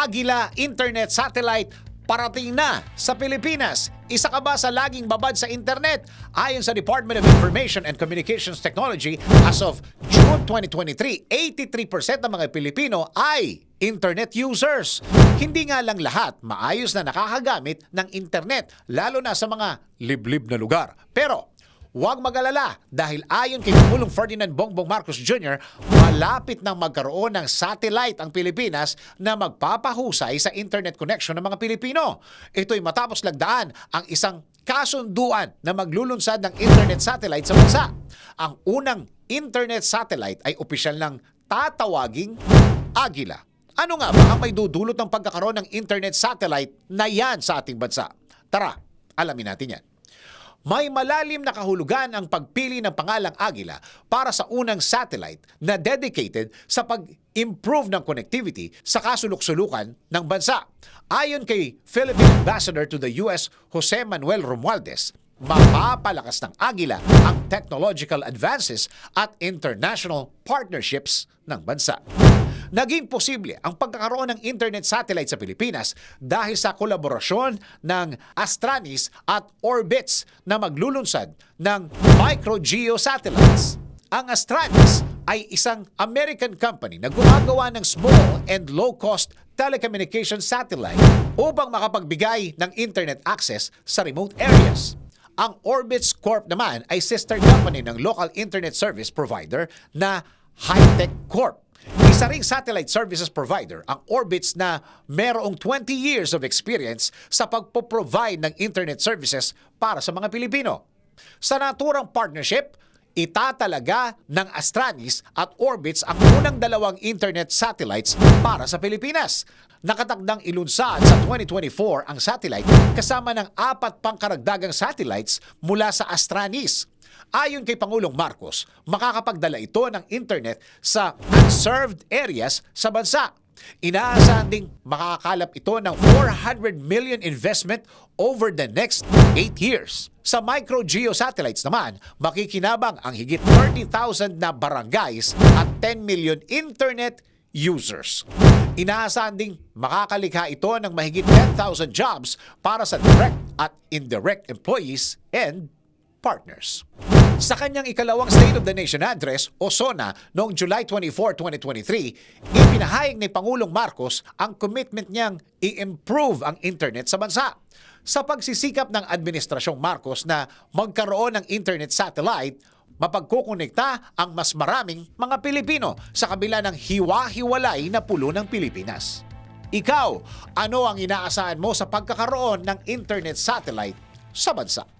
Agila Internet Satellite parating na sa Pilipinas. Isa ka ba sa laging babad sa internet? Ayon sa Department of Information and Communications Technology, as of June 2023, 83% ng mga Pilipino ay internet users. Hindi nga lang lahat maayos na nakakagamit ng internet, lalo na sa mga liblib na lugar. Pero Huwag mag-alala dahil ayon kay Pangulong Ferdinand Bongbong Marcos Jr., malapit nang magkaroon ng satellite ang Pilipinas na magpapahusay sa internet connection ng mga Pilipino. Ito'y matapos lagdaan ang isang kasunduan na maglulunsad ng internet satellite sa bansa. Ang unang internet satellite ay opisyal ng tatawaging Agila. Ano nga ba ang may dudulot ng pagkakaroon ng internet satellite na yan sa ating bansa? Tara, alamin natin yan. May malalim na kahulugan ang pagpili ng pangalang Agila para sa unang satellite na dedicated sa pag-improve ng connectivity sa kasulok-sulukan ng bansa. Ayon kay Philippine Ambassador to the US, Jose Manuel Romualdez, mapapalakas ng Agila ang technological advances at international partnerships ng bansa. Naging posible ang pagkakaroon ng internet satellite sa Pilipinas dahil sa kolaborasyon ng Astranis at Orbits na maglulunsad ng micro-geo satellites. Ang Astranis ay isang American company na gumagawa ng small and low-cost telecommunication satellite upang makapagbigay ng internet access sa remote areas. Ang Orbits Corp naman ay sister company ng local internet service provider na Hightech Corp. Isa ring satellite services provider ang Orbits na merong 20 years of experience sa pagpo-provide ng internet services para sa mga Pilipino. Sa naturang partnership, itatalaga ng Astranis at Orbits ang unang dalawang internet satellites para sa Pilipinas. Nakatakdang ilunsad sa 2024 ang satellite kasama ng apat pang karagdagang satellites mula sa Astranis. Ayon kay Pangulong Marcos, makakapagdala ito ng internet sa unserved areas sa bansa. Inaasahan ding makakalap ito ng 400 million investment over the next 8 years. Sa micro-geo satellites naman, makikinabang ang higit 30,000 na barangays at 10 million internet users. Inaasahan ding makakalikha ito ng mahigit 10,000 jobs para sa direct at indirect employees and partners. Sa kanyang ikalawang State of the Nation Address o SONA noong July 24, 2023, ipinahayag ni Pangulong Marcos ang commitment niyang i-improve ang internet sa bansa. Sa pagsisikap ng Administrasyong Marcos na magkaroon ng internet satellite, mapagkukonekta ang mas maraming mga Pilipino sa kabila ng hiwa-hiwalay na pulo ng Pilipinas. Ikaw, ano ang inaasahan mo sa pagkakaroon ng internet satellite sa bansa?